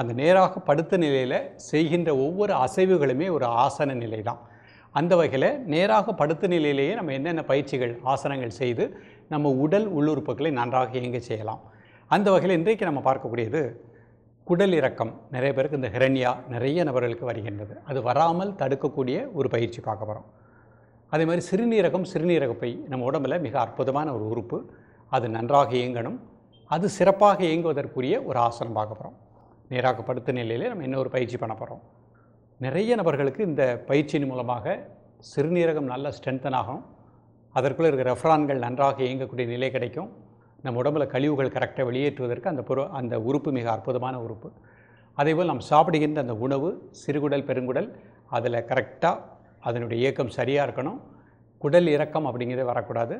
அந்த நேராக படுத்த நிலையில் செய்கின்ற ஒவ்வொரு அசைவுகளுமே ஒரு ஆசன நிலை தான் அந்த வகையில் நேராக படுத்த நிலையிலேயே நம்ம என்னென்ன பயிற்சிகள் ஆசனங்கள் செய்து நம்ம உடல் உள்ளுறுப்புகளை நன்றாக இயங்க செய்யலாம். அந்த வகையில் இன்றைக்கு நம்ம பார்க்கக்கூடியது குடல் இறக்கம். நிறைய பேருக்கு இந்த ஹிரண்யா நிறைய நபர்களுக்கு வருகின்றது. அது வராமல் தடுக்கக்கூடிய ஒரு பயிற்சி பார்க்க போகிறோம் அதே மாதிரி சிறுநீரகம் சிறுநீரகப்பை நம்ம உடம்பில் மிக அற்புதமான ஒரு உறுப்பு. அது நன்றாக இயங்கணும். அது சிறப்பாக இயங்குவதற்குரிய ஒரு ஆசனம் பார்க்க போகிறோம் நேராக படுத்த நிலையிலே நம்ம இன்னொரு பயிற்சி பண்ண போகிறோம் நிறைய நபர்களுக்கு இந்த பயிற்சியின் மூலமாக சிறுநீரகம் நல்ல ஸ்ட்ரென்தன் ஆகும் அதற்குள்ளே இருக்கிற ரெஃப்ரான்கள் நன்றாக இயங்கக்கூடிய நிலை கிடைக்கும். நம்ம உடம்புல கழிவுகள் கரெக்டாக வெளியேற்றுவதற்கு அந்த பொரு அந்த உறுப்பு மிக அற்புதமான உறுப்பு. அதேபோல் நாம் சாப்பிடுகின்ற அந்த உணவு சிறுகுடல் பெருங்குடல் அதில் கரெக்டாக அதனுடைய இயக்கம் சரியாக இருக்கணும். குடல் இறக்கம் அப்படிங்கிறது வரக்கூடாது.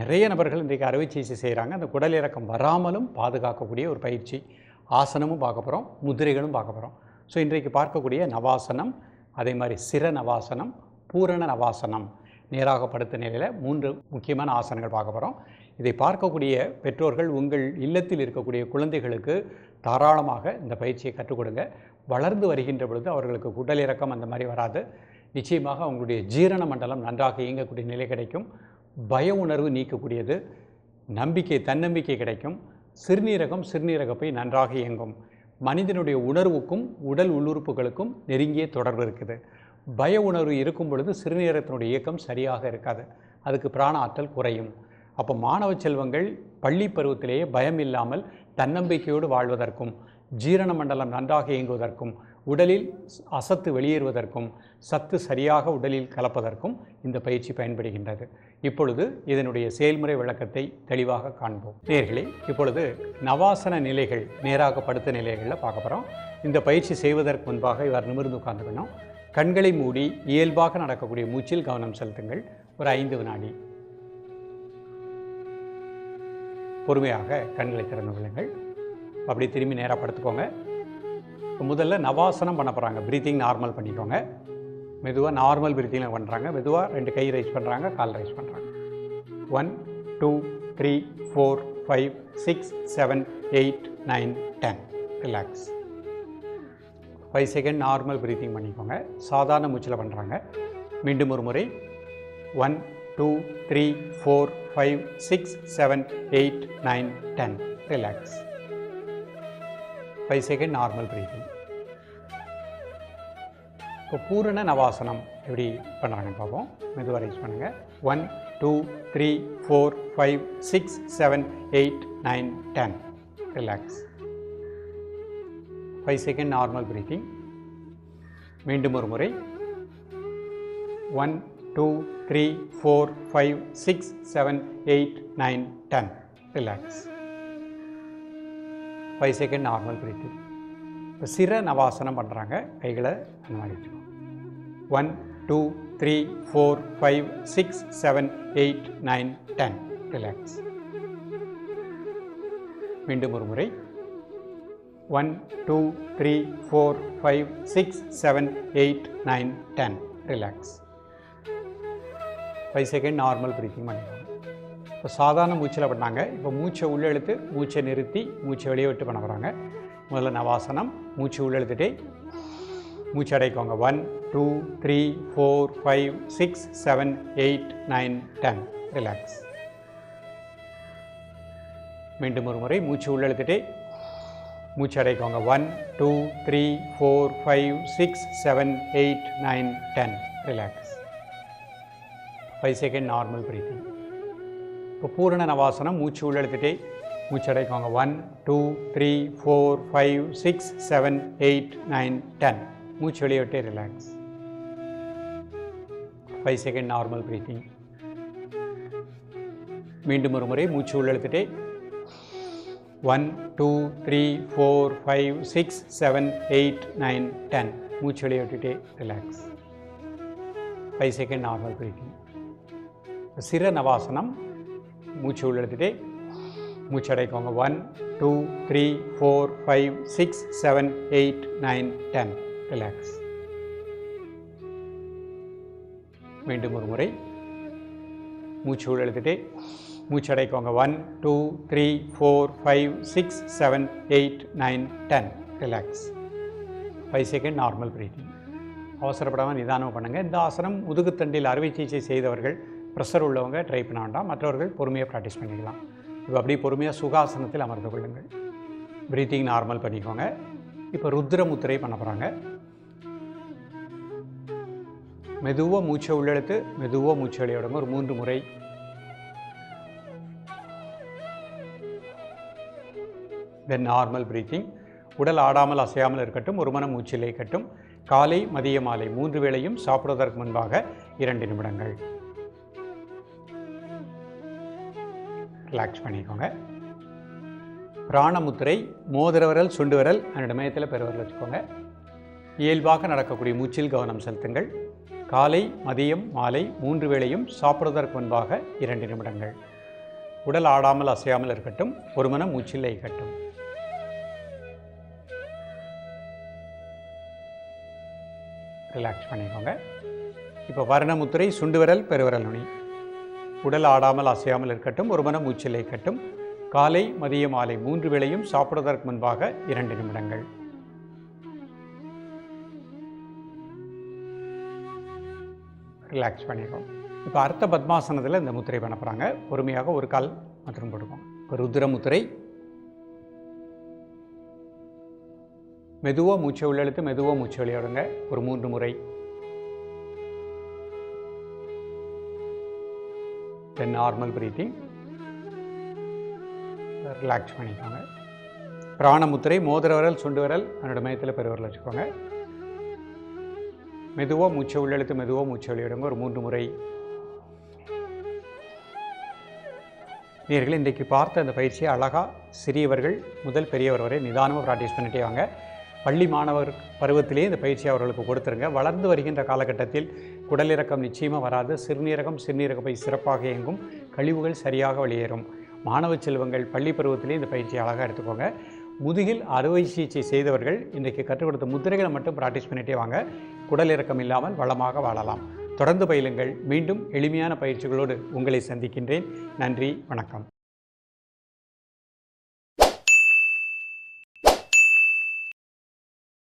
நிறைய நபர்கள் இன்றைக்கு அறுவை சிகிச்சை செய்கிறாங்க. அந்த குடல் இறக்கம் வராமலும் பாதுகாக்கக்கூடிய ஒரு பயிற்சி. ஆசனமும் பார்க்க போகிறோம் முதிரைகளும் பார்க்க போகிறோம் ஸோ இன்றைக்கு பார்க்கக்கூடிய நவாசனம் அதே மாதிரி சிர நவாசனம் பூரண நவாசனம் நேராக படுத்த நிலையில் மூன்று முக்கியமான ஆசனங்கள் பார்க்க போகிறோம் இதை பார்க்கக்கூடிய பெற்றோர்கள் உங்கள் இல்லத்தில் இருக்கக்கூடிய குழந்தைகளுக்கு தாராளமாக இந்த பயிற்சியை கற்றுக் கொடுங்க. வளர்ந்து வருகின்ற பொழுது அவர்களுக்கு குடல் இறக்கம் அந்த மாதிரி வராது. நிச்சயமாக அவங்களுடைய ஜீரண மண்டலம் நன்றாக இயங்கக்கூடிய நிலை கிடைக்கும். பய உணர்வு நீக்கக்கூடியது. நம்பிக்கை தன்னம்பிக்கை கிடைக்கும். சிறுநீரகம் சிறுநீரகப்பை நன்றாக இயங்கும். மனிதனுடைய உணர்வுக்கும் உடல் உள்ளுறுப்புகளுக்கும் நெருங்கிய தொடர்பு இருக்குது. பய உணர்வு இருக்கும் பொழுது சிறுநீரகத்தினுடைய இயக்கம் சரியாக இருக்காது. அதுக்கு பிராண ஆற்றல் குறையும். அப்போ மாணவ செல்வங்கள் பள்ளி பருவத்திலேயே பயம் இல்லாமல் தன்னம்பிக்கையோடு வாழ்வதற்கும் ஜீரண மண்டலம் நன்றாக இயங்குவதற்கும் உடலில் அசத்து வெளியேறுவதற்கும் சத்து சரியாக உடலில் கலப்பதற்கும் இந்த பயிற்சி பயன்படுகின்றது. இப்பொழுது இதனுடைய செயல்முறை விளக்கத்தை தெளிவாக காண்போம். நேர்களே இப்பொழுது நவாசன நிலைகள் நேராக படுத்த நிலைகளில் பார்க்க போகிறோம் இந்த பயிற்சி செய்வதற்கு முன்பாக இவர் நிமிர்ந்து உட்கார்ந்துக்கணும் கண்களை மூடி இயல்பாக நடக்கக்கூடிய மூச்சில் கவனம் செலுத்துங்கள். ஒரு ஐந்து வினாடி. பொறுமையாக கண்களை திறந்து கொள்ளுங்கள். அப்படி திரும்பி நேராக படுத்துக்கோங்க. இப்போ முதல்ல நவாசனம் பண்ண போகிறாங்க ப்ரீத்திங் நார்மல் பண்ணிக்கோங்க. மெதுவாக நார்மல் ப்ரீத்திங்கில் பண்ணுறாங்க மெதுவாக ரெண்டு கை ரைஸ் பண்ணுறாங்க கால் ரைஸ் பண்ணுறாங்க one two three four five six seven eight nine ten relax five second normal breathing பண்ணிக்கோங்க. சாதாரண மூச்சில் பண்ணுறாங்க மீண்டும் ஒரு முறை. One two three four five six seven eight nine ten relax five second normal breathing இப்போ பூரண நவாசனம் எப்படி பண்ணுறாங்கன்னு பார்ப்போம். மெதுவாக ரைஸ் பண்ணுங்கள் one two three four five six seven eight nine ten relax five second normal breathing மீண்டும் ஒரு முறை. One two three four five six seven eight nine ten relax five second normal breathing இப்போ சிற நவாசனம் பண்ணுறாங்க கைகளை அந்த மாதிரி வச்சுக்கோங்க one two three four five six seven eight nine ten relax மீண்டும் ஒரு முறை. One two three four five six seven eight nine ten relax five second normal breathing பண்ணிக்கலாம் இப்போ சாதாரண மூச்சில் பண்ணாங்க. இப்போ மூச்சை உள்ளெழுத்து மூச்சை நிறுத்தி மூச்சை வெளியே விட்டு பண்ண போகிறாங்க முதல்ல நவாசனம் மூச்சு உள்ளெழுத்துட்டே மூச்சு அடைக்கோங்க. One two three four five six seven eight nine ten relax மீண்டும் ஒரு முறை மூச்சு உள்ளெழுத்துட்டு மூச்சு அடைக்கோங்க. One two three four five six seven eight nine ten relax five second normal breathing இப்போ பூரண நவாசனம் மூச்சு உள்ளெடுத்துட்டே மூச்சு அடைக்கோங்க one two three four five six seven eight nine ten மூச்சு வெளியவிட்டே relax five second normal breathing மீண்டும் ஒரு முறை மூச்சு உள்ளெழுத்துட்டே. One two three four five six seven eight nine ten மூச்சு வெளியே விட்டுட்டே relax five second normal breathing சிர நவாசனம் மூச்சு உள்ளெடுத்துட்டு. மூச்சு அடைக்கோங்க one two three four five six seven eight nine ten relax மீண்டும் ஒரு முறை. மூச்சு உள்ளெழுத்துட்டு மூச்சடைக்கோங்க. மூச்சு அடைக்கோங்க one two three four five six seven eight nine ten relax five second normal breathing அவசரப்படாமல் நிதானம் பண்ணுங்கள் இந்த ஆசனம் முதுகுத்தண்டில் அறுவை சிகிச்சை செய்தவர்கள் ப்ரெஷர் உள்ளவங்க ட்ரை பண்ண வேண்டாம். மற்றவர்கள் பொறுமையாக ப்ராக்டிஸ் பண்ணிக்கலாம். இப்போ அப்படியே பொறுமையாக சுகாசனத்தில் அமர்ந்து கொள்ளுங்கள். ப்ரீத்திங் நார்மல் பண்ணிக்கோங்க. இப்போ ருத்ர முத்திரை பண்ண போகிறாங்க மெதுவாக மூச்சை உள்ளெடுத்து மெதுவாக மூச்சு வெளியிடுங்க ஒரு மூன்று முறை. தென் நார்மல் ப்ரீத்திங் உடல் ஆடாமல் அசையாமல் இருக்கட்டும் ஒரு மனம் மூச்சிலே கட்டும் காலை மதிய மாலை மூன்று வேளையும் சாப்பிடுவதற்கு முன்பாக இரண்டு நிமிடங்கள். ரிலாக்ஸ் பண்ணிக்கோங்க. பிராணமுத்திரை மோதிர விரல் சுண்டு விரல் அந்த பெருவரல் வச்சுக்கோங்க. இயல்பாக நடக்கக்கூடிய மூச்சில் கவனம் செலுத்துங்கள். காலை மதியம் மாலை மூன்று வேளையும் சாப்பிடுவதற்கு முன்பாக இரண்டு நிமிடங்கள். உடல் ஆடாமல் அசையாமல் இருக்கட்டும். ஒரு மனம் மூச்சில் இருக்கட்டும். ரிலாக்ஸ் பண்ணிக்கோங்க. இப்போ வர்ணமுத்திரை சுண்டு விரல் பெருவிரல் நுனி. உடல் ஆடாமல் அசையாமல் இருக்கட்டும் ஒரு மனம் மூச்சில் இருக்கட்டும் காலை மதிய மாலை மூன்று வேளையும் சாப்பிடுவதற்கு முன்பாக இரண்டு நிமிடங்கள். ரிலாக்ஸ் பண்ணிடுறோம் இப்போ அர்த்த பத்மாசனத்தில் இந்த முத்திரை பண்ண போகிறாங்க பொறுமையாக ஒரு கால் மற்றும் போடுவோம். இப்போ ருத்ர முத்திரை. மெதுவாக மூச்சை உள்ளெழுத்து மெதுவாக மூச்சை வெளியிடுங்க ஒரு மூன்று முறை. தென் நார்மல் பிரீத்திங் ரிலாக்ஸ் பண்ணிக்கோங்க. பிராணமுத்திரை மோதிர விரல் சுண்டு விரல் என்னோடய மையத்தில் பெருவரல் வச்சுக்கோங்க. மெதுவாக மூச்சை உள்ளெழுத்து மெதுவாக மூச்சை வெளியிடுங்க. ஒரு மூன்று முறை. நீர்கள் இன்றைக்கு பார்த்த அந்த பயிற்சியை அழகாக சிறியவர்கள் முதல் பெரியவர் வரை நிதானமாக ப்ராக்டிஸ் பண்ணிட்டே வாங்க. பள்ளி மாணவர் பருவத்திலே இந்த பயிற்சியை அவர்களுக்கு கொடுத்துருங்க. வளர்ந்து வருகின்ற காலகட்டத்தில் குடலிறக்கம் நிச்சயமாக வராது. சிறுநீரகம் சிறுநீரக பை சிறப்பாக இயங்கும். கழிவுகள் சரியாக வெளியேறும். மாணவ செல்வங்கள் பள்ளி பருவத்திலே இந்த பயிற்சியை அழகாக எடுத்துக்கோங்க. முதுகில் அறுவை சிகிச்சை செய்தவர்கள் இன்றைக்கு கற்றுக் கொடுத்த முத்திரைகளை மட்டும் ப்ராக்டிஸ் பண்ணிட்டே வாங்க. குடல் இறக்கம் இல்லாமல் வளமாக வாழலாம். தொடர்ந்து பயிலுங்கள். மீண்டும் எளிமையான பயிற்சிகளோடு உங்களை சந்திக்கின்றேன். நன்றி வணக்கம்.